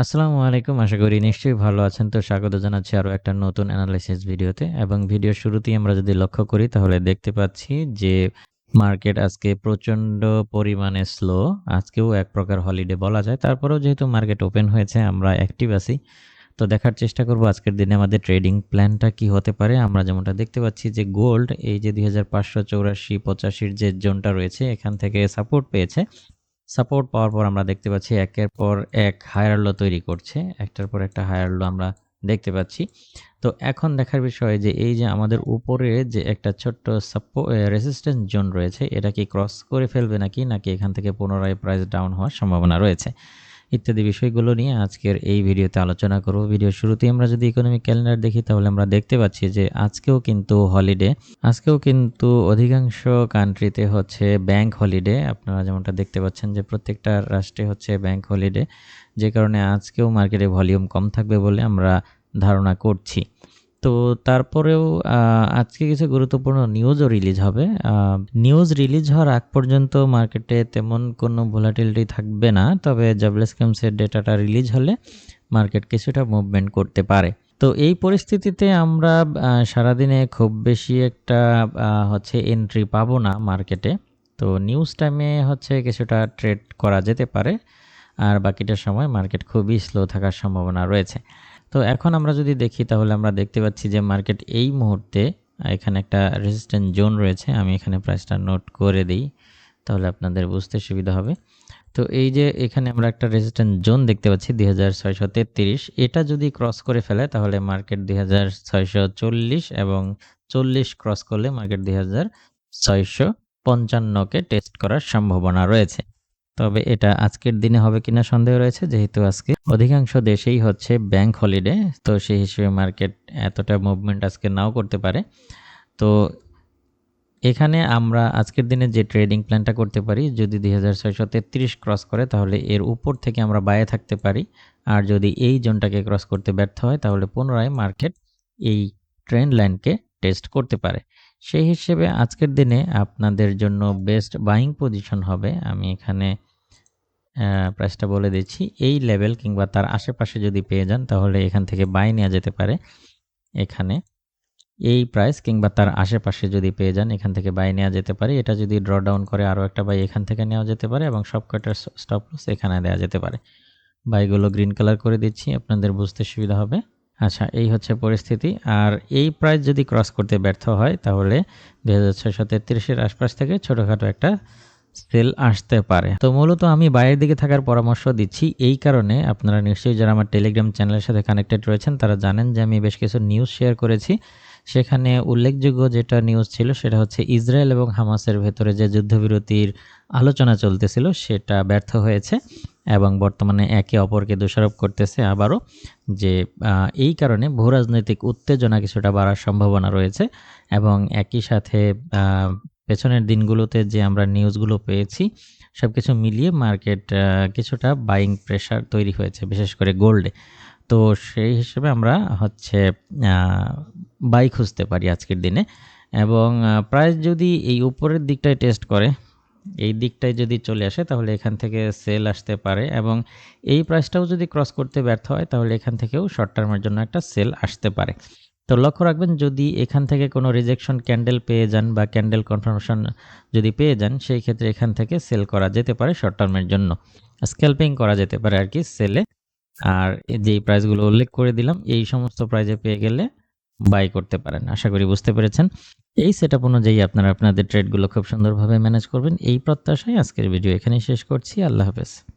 আসসালামু আলাইকুম, আশা করি নিশ্চয়ই ভালো আছেন। তো স্বাগত জানাচ্ছি আরও একটা নতুন অ্যানালাইসিস ভিডিওতে এবং ভিডিও শুরুতেই আমরা যদি লক্ষ্য করি, তাহলে দেখতে পাচ্ছি যে মার্কেট আজকে প্রচণ্ড পরিমাণে স্লো আজকেও এক প্রকার হলিডে বলা যায়। তারপরেও যেহেতু মার্কেট ওপেন হয়েছে, আমরা অ্যাক্টিভ আছি। তো দেখার চেষ্টা করব আজকের দিনে আমাদের ট্রেডিং প্ল্যানটা কি হতে পারে। আমরা যেমনটা দেখতে পাচ্ছি যে গোল্ড এই যে দুই হাজার পাঁচশো চৌরাশি পঁচাশির যে জোনটা রয়েছে, এখান থেকে সাপোর্ট পেয়েছে। সাপোর্ট পাওয়ার পর আমরা দেখতে পাচ্ছি একের পর এক হায়ার লো তৈরি করছে। একটার পর একটা হায়ার লো আমরা দেখতে পাচ্ছি। তো এখন দেখার বিষয় যে এই যে আমাদের উপরে যে একটা ছোট্ট সাপো রেসিস্ট্যান্স জোন রয়েছে, এটা কি ক্রস করে ফেলবে নাকি নাকি এখান থেকে পুনরায় প্রাইস ডাউন হওয়ার সম্ভাবনা রয়েছে? ইত্যাদি বিষয়গুলো নিয়ে আজকের এই ভিডিওতে আলোচনা করব। ভিডিও শুরুতেই আমরা যদি ইকোনমিক ক্যালেন্ডার দেখি, তাহলে আমরা দেখতে পাচ্ছি যে আজকেও কিন্তু হলিডে আজকেও কিন্তু অধিকাংশ কান্ট্রিতে হচ্ছে ব্যাংক হলিডে আপনারা যেমনটা দেখতে পাচ্ছেন যে প্রত্যেকটা রাষ্ট্রে হচ্ছে ব্যাংক হলিডে যে কারণে আজকেও মার্কেটে ভলিউম কম থাকবে বলে আমরা ধারণা করছি। তো তারপরেও আজকে কিছু গুরুত্বপূর্ণ নিউজও রিলিজ হবে। নিউজ রিলিজ হওয়ার আগ পর্যন্ত মার্কেটে তেমন কোনো ভোলাটিলিটি থাকবে না, তবে জবলেস ক্যাম্পসের ডেটাটা রিলিজ হলে মার্কেট কিছুটা মুভমেন্ট করতে পারে। তো এই পরিস্থিতিতে আমরা সারাদিনে খুব বেশি একটা হচ্ছে এন্ট্রি পাবো না মার্কেটে তো নিউজ টাইমে হচ্ছে কিছুটা ট্রেড করা যেতে পারে, আর বাকিটার সময় মার্কেট খুবই স্লো থাকার সম্ভাবনা রয়েছে। তো এখন আমরা যদি দেখি, তাহলে আমরা দেখতে পাচ্ছি যে মার্কেট এই মুহূর্তে এখানে একটা রেজিস্ট্যান্ট জোন রয়েছে। আমি এখানে প্রাইসটা নোট করে দিই, তাহলে আপনাদের বুঝতে সুবিধা হবে। তো এই যে এখানে আমরা একটা রেজিস্ট্যান্ট জোন দেখতে পাচ্ছি, দুই এটা যদি ক্রস করে ফেলে, তাহলে মার্কেট দু হাজার ছয়শো চল্লিশ এবং চল্লিশ ক্রস করলে মার্কেট দুই পঞ্চান্নকে টেস্ট করার সম্ভাবনা রয়েছে। তবে এটা আজকের দিনে হবে কিনা সন্দেহ রয়েছে, যেহেতু আজকে অধিকাংশ দেশেই হচ্ছে ব্যাংক হলিডে তো সেই হিসেবে মার্কেট এতটা মুভমেন্ট আজকে নাও করতে পারে। তো এখানে আমরা আজকের দিনে যে ট্রেডিং প্ল্যানটা করতে পারি, যদি দুই হাজার ছয়শো তেত্রিশ ক্রস করে, তাহলে এর উপর থেকে আমরা বায়ে থাকতে পারি। আর যদি এই জোনটাকে ক্রস করতে ব্যর্থ হয়, তাহলে পুনরায় মার্কেট এই ট্রেন্ড লাইনকে টেস্ট করতে পারে। সেই হিসেবে আজকের দিনে আপনাদের জন্য বেস্ট বাইং পজিশন হবে। আমি এখানে প্রাইসটা বলে দিচ্ছি। এই লেভেল কিংবা তার আশেপাশে যদি পেয়ে যান, তাহলে এখান থেকে বাই নেওয়া যেতে পারে। এখানে এই প্রাইস কিংবা তার আশেপাশে যদি পেয়ে যান, এখান থেকে বাই নেওয়া যেতে পারে। এটা যদি ড্র ডাউন করে আরও একটা বাই এখান থেকে নেওয়া যেতে পারে এবং সব কয়টার স্টপ লস এখানে দেওয়া যেতে পারে। বাইগুলো গ্রিন কালার করে দিচ্ছি, আপনাদের বুঝতে সুবিধা হবে। আচ্ছা এই হচ্ছে পরিস্থিতি। আর এই প্রাইস যদি ক্রস করতে ব্যর্থ হয়, তাহলে দুই হাজার ছয়শো তেত্রিশের আশপাশ থেকে ছোটোখাটো একটা সেল আসতে পারে। তো মূলত আমি বাইরের দিকে থাকার পরামর্শ দিচ্ছি। এই কারণে আপনারা নিশ্চয়ই যারা আমার টেলিগ্রাম চ্যানেলের সাথে কানেক্টেড রয়েছেন, তারা জানেন যে আমি বেশ কিছু নিউজ শেয়ার করেছি। সেখানে উল্লেখযোগ্য যেটা নিউজ ছিল, সেটা হচ্ছে ইসরায়েল এবং হামাসের ভেতরে যে যুদ্ধবিরতির আলোচনা চলতেছিল, সেটা ব্যর্থ হয়েছে। এবং বর্তমানে একে অপরকে দোষারোপ করতেছে আবারও যে এই কারণে ভূরাজনৈতিক উত্তেজনা কিছুটা বাড়ার সম্ভাবনা রয়েছে এবং একই সাথে পেছনের দিনগুলোতে যে আমরা নিউজগুলো পেয়েছি সব কিছু মিলিয়ে মার্কেট কিছুটা বাইং প্রেশার তৈরি হয়েছে, বিশেষ করে গোল্ডে তো সেই হিসেবে আমরা হচ্ছে বাই খুঁজতে পারি আজকের দিনে এবং প্রাইস যদি এই উপরের দিকটায় টেস্ট করে এই দিকটায় যদি চলে আসে, তাহলে এখান থেকে সেল আসতে পারে এবং এই প্রাইসটাও যদি ক্রস করতে ব্যর্থ হয়, তাহলে এখান থেকেও শর্ট টার্মের জন্য একটা সেল আসতে পারে। তো লক্ষ্য রাখবেন, যদি এখান থেকে কোনো রিজেকশন ক্যান্ডেল পেয়ে যান বা ক্যান্ডেল কনফার্মেশন যদি পেয়ে যান, সেই ক্ষেত্রে এখান থেকে সেল করা যেতে পারে শর্ট টার্মের জন্য। স্ক্যাল্পিং করা যেতে পারে আর কি সেলে আর যেই প্রাইসগুলো উল্লেখ করে দিলাম, এই সমস্ত প্রাইজে পেয়ে গেলে বাই করতে পারেন, আশা করি বুঝতে পেরেছেন। এই সেট আপ অনুযায়ী আপনারা আপনাদের ট্রেডগুলো খুব সুন্দরভাবে ম্যানেজ করবেন। এই প্রত্যাশায় আজকের ভিডিও এখানেই শেষ করছি। আল্লাহ হাফেজ।